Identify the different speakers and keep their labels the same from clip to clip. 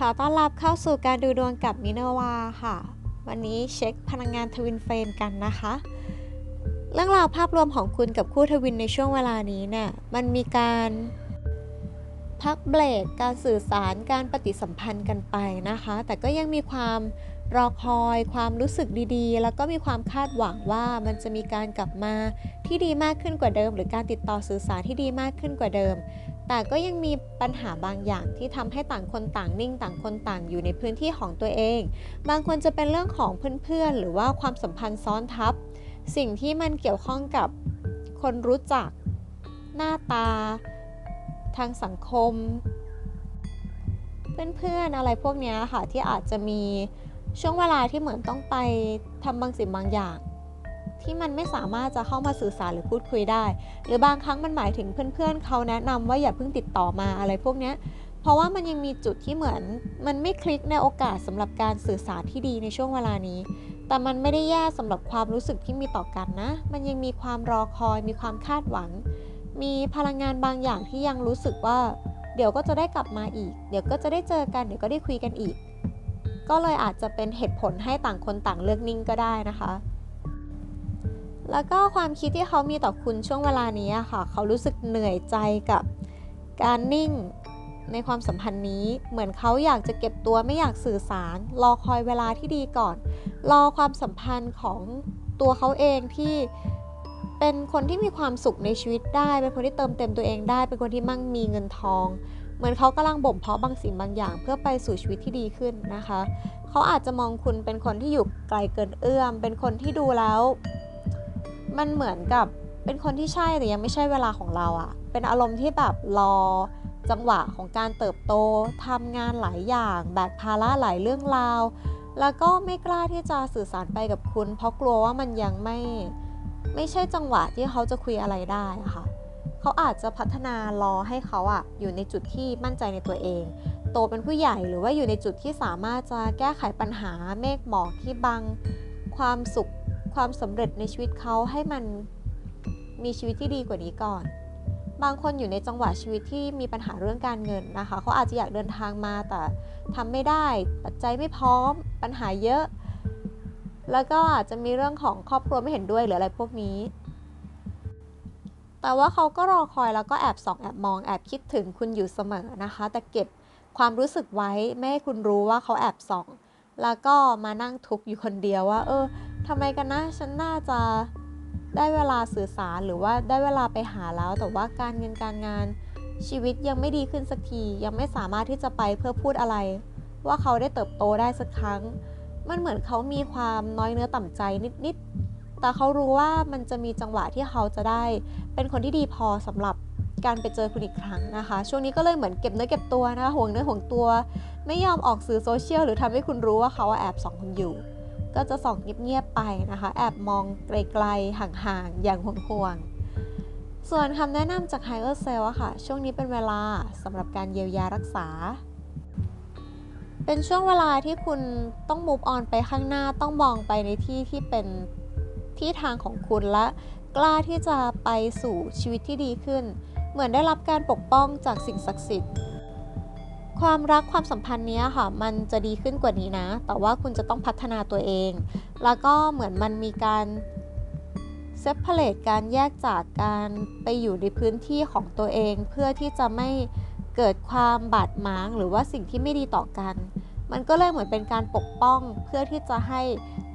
Speaker 1: ขอต้อนรับเข้าสู่การดูดวงกับมินาวาค่ะ วันนี้เช็คพลังงานทวินเฟรมกันนะคะ เรื่องราวภาพรวมของคุณกับคู่ทวินในช่วงเวลานี้เนี่ยมันมีการพักเบรกการสื่อสารการปฏิสัมพันธ์กันไปนะคะ แต่ก็ยังมีความรอคอยความรู้สึกดีๆ แล้วก็มีความคาดหวังว่ามันจะมีการกลับมาที่ดีมากขึ้นกว่าเดิม หรือการติดต่อสื่อสารที่ดีมากขึ้นกว่าเดิม แต่ก็ยังมีปัญหาบางอย่างที่ทำให้ต่างคนต่างนิ่งต่างคนต่างอยู่ในพื้นที่ของตัวเอง บางคนจะเป็นเรื่องของเพื่อนๆ หรือว่าความสัมพันธ์ซ้อนทับ สิ่งที่มันเกี่ยวข้องกับคนรู้จัก หน้าตา ทางสังคม เพื่อนๆ อะไรพวกนี้ค่ะที่อาจจะมีช่วงเวลาที่เหมือนต้องไปทำบางสิ่งบางอย่าง ที่มันไม่สามารถจะเข้ามาสื่อสารหรือพูดคุยได้ หรือบางครั้งมันหมายถึงเพื่อนๆเขาแนะนำว่าอย่าเพิ่งติดต่อมาอะไรพวกนี้เพราะว่ามันยังมีจุดที่เหมือน มันไม่คลิกในโอกาสสำหรับการสื่อสารที่ดีในช่วงเวลานี้ แต่มันไม่ได้แย่สำหรับความรู้สึกที่มีต่อกันนะ มันยังมีความรอคอย มีความคาดหวัง มีพลังงานบางอย่างที่ยังรู้สึกว่า เดี๋ยวก็จะได้กลับมาอีก เดี๋ยวก็จะได้เจอกัน เดี๋ยวก็ได้คุยกันอีก ก็เลยอาจจะเป็นเหตุผลให้ต่างคนต่างเลือกนิ่งก็ได้นะคะ แล้วก็ความคิดที่เขามีต่อคุณช่วงเวลานี้ค่ะ เขารู้สึกเหนื่อยใจกับการนิ่งในความสัมพันธ์นี้ เหมือนเขาอยากจะเก็บตัวไม่อยากสื่อสาร รอคอยเวลาที่ดีก่อน รอความสัมพันธ์ของตัวเขาเองที่เป็นคนที่มีความสุขในชีวิตได้ เป็นคนที่เติมเต็มตัวเองได้ เป็นคนที่มั่งมีเงินทอง เหมือนเขากำลังบ่มเพาะบางสิ่งบางอย่าง เพื่อไปสู่ชีวิตที่ดีขึ้นนะคะ เขาอาจจะมองคุณเป็นคนที่อยู่ไกลเกินเอื้อม เป็นคนที่ดูแล้ว มันเหมือนกับเป็นคนที่ใช่แต่ยังไม่ใช่เวลาของเราอะเป็นอารมณ์ที่แบบรอจังหวะของการเติบโตทำงานหลายอย่างแบกภาระหลายเรื่องราว แล้วก็ไม่กล้าที่จะสื่อสารไปกับคุณ เพราะกลัวว่ามันยังไม่ไม่ใช่จังหวะที่เขาจะคุยอะไรได้ค่ะเขาอาจจะพัฒนารอให้เขาอะอยู่ในจุดที่มั่นใจในตัวเอง โตเป็นผู้ใหญ่หรือว่าอยู่ในจุดที่สามารถจะแก้ไขปัญหาเมฆหมอกที่บังความสุข ความสำเร็จในชีวิตเขาให้มันมีชีวิตที่ดีกว่านี้ก่อน บางคนอยู่ในจังหวะชีวิตที่มีปัญหาเรื่องการเงินนะคะเขาอาจจะอยากเดินทางมาแต่ทำไม่ได้ปัจจัยไม่พร้อม ปัญหาเยอะ แล้วก็อาจจะมีเรื่องของครอบครัวไม่เห็นด้วยหรืออะไรพวกนี้ แต่ว่าเขาก็รอคอยแล้วก็แอบส่องแอบมองแอบคิดถึงคุณอยู่เสมอนะคะ แต่เก็บความรู้สึกไว้ไม่ให้คุณรู้ว่าเขาแอบส่อง แล้วก็มานั่งทุกข์อยู่คนเดียวว่า เออ ทำไมกันนะฉันน่าจะได้เวลาสื่อสารหรือว่าได้เวลาไปหาแล้ว แต่ว่าการเงินการงานชีวิตยังไม่ดีขึ้นสักที ยังไม่สามารถที่จะไปเพื่อพูดอะไร ว่าเขาได้เติบโตได้สักครั้ง มันเหมือนเขามีความน้อยเนื้อต่ำใจนิดๆ แต่เขารู้ว่ามันจะมีจังหวะที่เขาจะได้ เป็นคนที่ดีพอสำหรับการไปเจอคุณอีกครั้งนะคะ ช่วงนี้ก็เลยเหมือนเก็บเนื้อเก็บตัวนะคะห่วงเนื้อห่วงตัว ไม่ยอมออกสื่อโซเชียลหรือทำให้คุณรู้ว่าเขาแอบสองคุณอยู่ ก็จะส่องเงียบๆไปนะคะ แอบมองไกลๆ ห่างๆ อย่างห่วงๆ ส่วนคำแนะนำจาก Higher Cell อะค่ะ ช่วงนี้เป็นเวลาสำหรับการเยียวยารักษา เป็นช่วงเวลาที่คุณต้อง move on ไปข้างหน้าต้องมองไปในที่ที่เป็นที่ทางของคุณและกล้าที่จะไปสู่ชีวิตที่ดีขึ้น เหมือนได้รับการปกป้องจากสิ่งศักดิ์สิทธิ์ ความรักความสัมพันธ์เนี้ยค่ะ มันจะดีขึ้นกว่านี้นะ แต่ว่าคุณจะต้องพัฒนาตัวเอง แล้วก็เหมือนมันมีการเซปเปอร์เลตการแยกจากการไปอยู่ในพื้นที่ของตัวเอง เพื่อที่จะไม่เกิดความบาดหมางหรือว่าสิ่งที่ไม่ดีต่อกัน มันก็เลยเหมือนเป็นการปกป้องเพื่อที่จะให้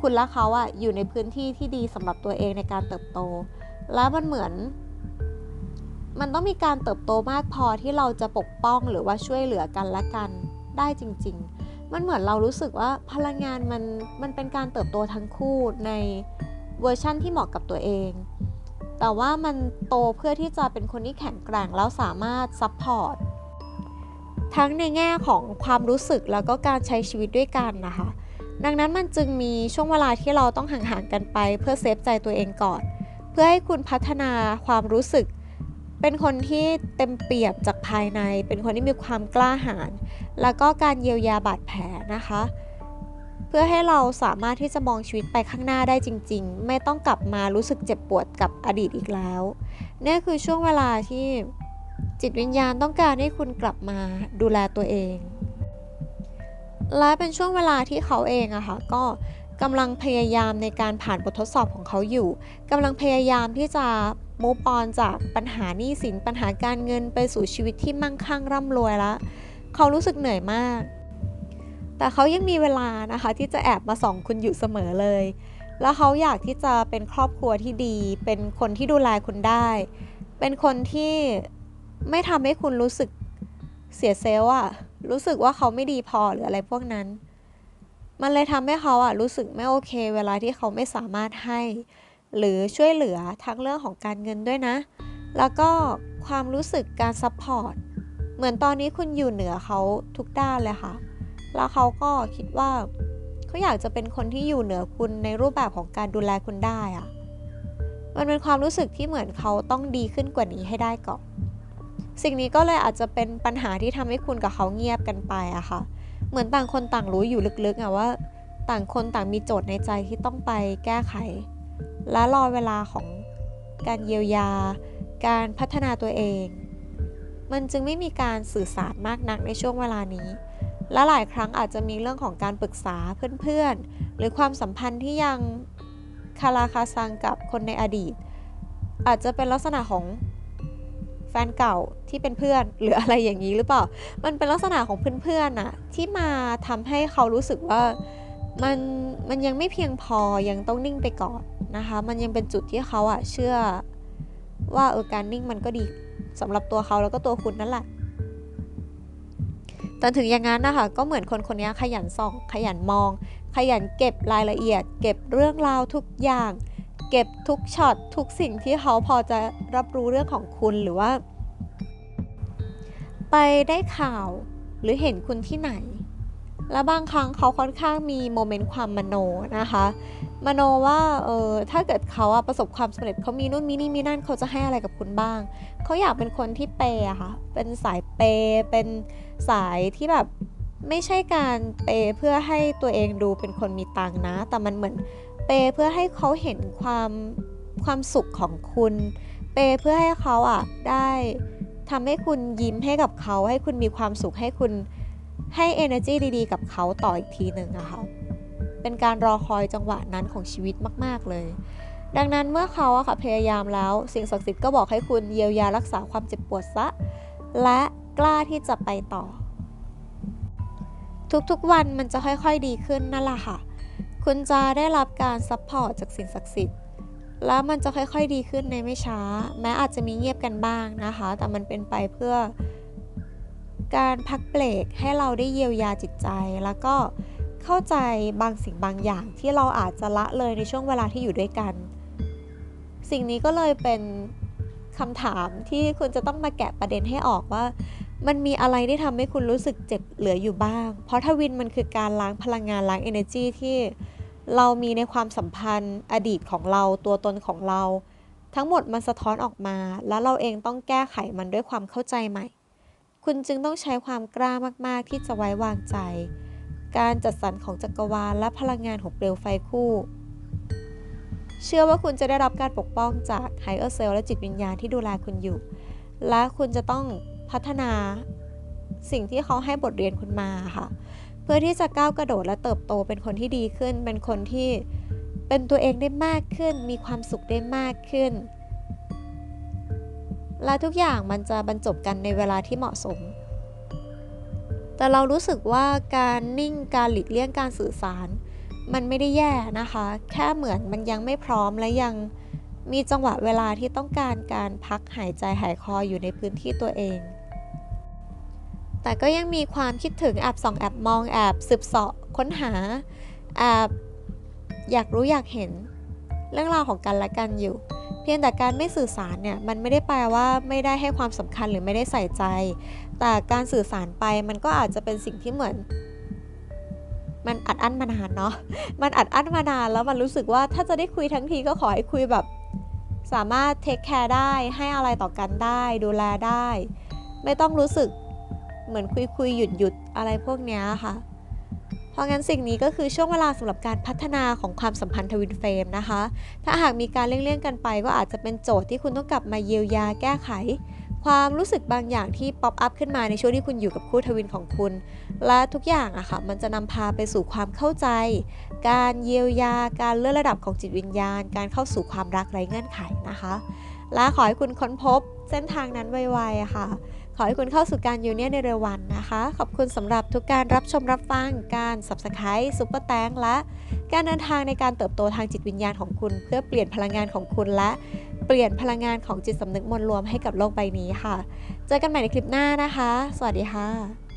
Speaker 1: คุณและเขาอะอยู่ในพื้นที่ที่ดีสำหรับตัวเองในการเติบโต แล้วมันเหมือน มันต้องมีการเติบโตมากพอที่เราจะปกป้องหรือว่าช่วยเหลือกันและกันได้จริง ๆ มันเหมือนเรารู้สึกว่าพลังงานมันมันเป็นการเติบโตทั้งคู่ในเวอร์ชั่นที่เหมาะกับตัวเอง แต่ว่ามันโตเพื่อที่จะเป็นคนที่แข็งแกร่งแล้วสามารถซัพพอร์ตทั้งในแง่ของความรู้สึกแล้วก็การใช้ชีวิตด้วยกันนะคะ ดังนั้นมันจึงมีช่วงเวลาที่เราต้องห่างๆกันไป เพื่อเซฟใจตัวเองก่อน เพื่อให้คุณพัฒนาความรู้สึก เป็นคนที่เต็มเปี่ยมจากภายใน เป็นคนที่มีความกล้าหาญ แล้วก็การเยียวยาบาดแผลนะคะ เพื่อให้เราสามารถที่จะมองชีวิตไปข้างหน้าได้จริง ๆ ไม่ต้องกลับมารู้สึกเจ็บปวดกับอดีตอีกแล้วนี่คือช่วงเวลาที่จิตวิญญาณต้องการให้คุณกลับมาดูแลตัวเอง และเป็นช่วงเวลาที่เขาเองอะค่ะก็กำลังพยายามในการผ่านบททดสอบของเขาอยู่กำลังพยายามที่จะ มูฟออนจากปัญหาหนี้สินปัญหาการเงินไปสู่ชีวิตที่มั่งคั่งร่ำรวยแล้วเขารู้สึกเหนื่อยมาก แต่เขายังมีเวลานะคะที่จะแอบมาส่องคุณอยู่เสมอเลย แล้วเขาอยากที่จะเป็นครอบครัวที่ดี เป็นคนที่ดูแลคุณได้ เป็นคนที่ไม่ทำให้คุณรู้สึกเสียเซลล์อะรู้สึกว่าเขาไม่ดีพอหรืออะไรพวกนั้น มันเลยทำให้เขาอะรู้สึกไม่โอเค เวลาที่เขาไม่สามารถให้ หรือช่วยเหลือทั้งเรื่องของการเงินด้วยนะ แล้วก็ความรู้สึกการซัพพอร์ต เหมือนตอนนี้คุณอยู่เหนือเขาทุกด้านเลยค่ะ แล้วเขาก็คิดว่าเขาอยากจะเป็นคนที่อยู่เหนือคุณในรูปแบบของการดูแลคุณได้อะมันเป็นความรู้สึกที่เหมือนเขาต้องดีขึ้นกว่านี้ให้ได้ก่อน สิ่งนี้ก็เลยอาจจะเป็นปัญหาที่ทำให้คุณกับเขาเงียบกันไปอะค่ะ เหมือนต่างคนต่างรู้อยู่ลึกๆอะว่า ต่างคนต่างมีโจทย์ในใจที่ต้องไปแก้ไข และรอเวลาของการเยียวยา การพัฒนาตัวเอง มันจึงไม่มีการสื่อสารมากนักในช่วงเวลานี้ และหลายครั้งอาจจะมีเรื่องของการปรึกษาเพื่อนๆ หรือความสัมพันธ์ที่ยังคาราคาซังกับคนในอดีต อาจจะเป็นลักษณะของแฟนเก่าที่เป็นเพื่อนหรืออะไรอย่างนี้หรือเปล่า มันเป็นลักษณะของเพื่อนๆน่ะที่มาทำให้เขารู้สึกว่ามันมันยังไม่เพียงพอยังต้องนิ่งไปก่อน นะคะ มันยังเป็นจุดที่เขาอะเชื่อว่าเออการนิ่งมันก็ดีสำหรับตัวเขาแล้วก็ตัวคุณนั่นแหละแต่ถึงอย่างนั้นนะคะก็เหมือนคนคนนี้ขยันส่อง ขยันมอง ขยันเก็บรายละเอียด เก็บเรื่องราวทุกอย่าง เก็บทุกช็อตทุกสิ่งที่เขาพอจะรับรู้เรื่องของคุณหรือว่า ไปได้ข่าวหรือเห็นคุณที่ไหน และบางครั้งเขาค่อนข้างมีโมเมนต์ความมโนนะคะ มโนว่าเออถ้าเกิดเขาอะประสบความสำเร็จเขามีนู่นมีนี่มีนั่นเขาจะให้อะไรกับคุณบ้าง เขาอยากเป็นคนที่เปย์อะค่ะ เป็นสายเปย์เป็นสายที่แบบไม่ใช่การเปย์เพื่อให้ตัวเองดูเป็นคนมีตังนะ แต่มันเหมือนเปย์เพื่อให้เขาเห็นความความสุขของคุณ เปย์เพื่อให้เขาอะได้ทำให้คุณยิ้มให้กับเขา ให้คุณมีความสุขให้คุณให้ energy ดีๆ กับเขาต่ออีกทีหนึ่งอะค่ะ เป็นการรอคอยจังหวะนั้นของชีวิตมาก ๆ เลย ดังนั้นเมื่อเขาอะค่ะพยายามแล้ว สิ่งศักดิ์สิทธิ์ก็บอกให้คุณเยียวยารักษาความเจ็บปวดซะ และกล้าที่จะไปต่อ ทุกๆวันมันจะค่อยๆดีขึ้นนั่นแหละค่ะ คุณจะได้รับการซัพพอร์ตจากสิ่งศักดิ์สิทธิ์แล้วมันจะค่อยๆดีขึ้นในไม่ช้า แม้อาจจะมีเงียบกันบ้างนะคะ แต่มันเป็นไปเพื่อการพักเบรกให้เราได้เยียวยาจิตใจ แล้วก็ เข้าใจบางสิ่งบางอย่างที่เราอาจจะละเลยในช่วงเวลาที่อยู่ด้วยกัน สิ่งนี้ก็เลยเป็นคำถามที่คุณจะต้องมาแกะประเด็นให้ออกว่า มันมีอะไรที่ทำให้คุณรู้สึกเจ็บเหลืออยู่บ้าง เพราะทวินมันคือการล้างพลังงานล้าง energy ที่เรามีในความสัมพันธ์อดีตของเราตัวตนของเรา ทั้งหมดมันสะท้อนออกมา แล้วเราเองต้องแก้ไขมันด้วยความเข้าใจใหม่ คุณจึงต้องใช้ความกล้ามากๆที่จะไว้วางใจ การจัดสรรของจักรวาลและพลังงานของเปลวไฟคู่ เชื่อว่าคุณจะได้รับการปกป้องจากไฮเออร์เซลและจิตวิญญาณที่ดูแลคุณอยู่ และคุณจะต้องพัฒนาสิ่งที่เขาให้บทเรียนคุณมาค่ะ เพื่อที่จะก้าวกระโดดและเติบโตเป็นคนที่ดีขึ้น เป็นคนที่เป็นตัวเองได้มากขึ้น มีความสุขได้มากขึ้น และทุกอย่างมันจะบรรจบกันในเวลาที่เหมาะสม แต่เรารู้สึกว่าการนิ่งการหลีกเลี่ยงการสื่อสาร มันไม่ได้แย่นะคะ แค่เหมือนมันยังไม่พร้อมและยังมีจังหวะเวลาที่ต้องการการพักหายใจหายคออยู่ในพื้นที่ตัวเอง แต่ก็ยังมีความคิดถึงแอบส่องแอบมองแอบสืบเสาะค้นหาแอบอยากรู้อยากเห็นเรื่องราวของกันและกันอยู่ เพียงแต่การไม่สื่อสารเนี่ยมันไม่ได้แปลว่าไม่ได้ให้ความสำคัญหรือไม่ได้ใส่ใจ แต่การสื่อสารไปมันก็อาจจะเป็นสิ่งที่เหมือน มันอัดอั้นมานานเนาะมันอัดอั้นมานานแล้วมันรู้สึกว่าถ้าจะได้คุยทั้งทีก็ขอให้คุยแบบ สามารถเทคแคร์ได้ให้อะไรต่อกันได้ ดูแลได้ ไม่ต้องรู้สึกเหมือนคุยคุยหยุดหยุดอะไรพวกเนี้ยค่ะเพราะงั้นสิ่งนี้ก็คือช่วงเวลาสำหรับการพัฒนาของความสัมพันธ์ทวินเฟรมนะคะ ถ้าหากมีการเลี่ยงๆกันไป ก็อาจจะเป็นโจทย์ที่คุณต้องกลับมาเยียวยาแก้ไข ความรู้สึกบางอย่างที่ป๊อปอัพขึ้นมาในช่วงที่คุณอยู่กับคู่ทวินของคุณ และทุกอย่างอะค่ะมันจะนำพาไปสู่ความเข้าใจ การเยียวยาการเลื่อนระดับของจิตวิญญาณ การเข้าสู่ความรักไร้เงื่อนไขนะคะ และขอให้คุณค้นพบเส้นทางนั้นไวๆอะค่ะ ขอให้คุณเข้าสู่การยูเนียนในเร็ววันนะคะ ขอบคุณสำหรับทุกการรับชมรับฟังการ subscribe ซุปเปอร์แตงและ การเดินทางในการเติบโตทางจิตวิญญาณของคุณ เพื่อเปลี่ยนพลังงานของคุณและ เปลี่ยนพลังงานของจิตสำนึกมวลรวมให้กับโลกใบนี้ค่ะ เจอกันใหม่ในคลิปหน้านะคะ สวัสดีค่ะ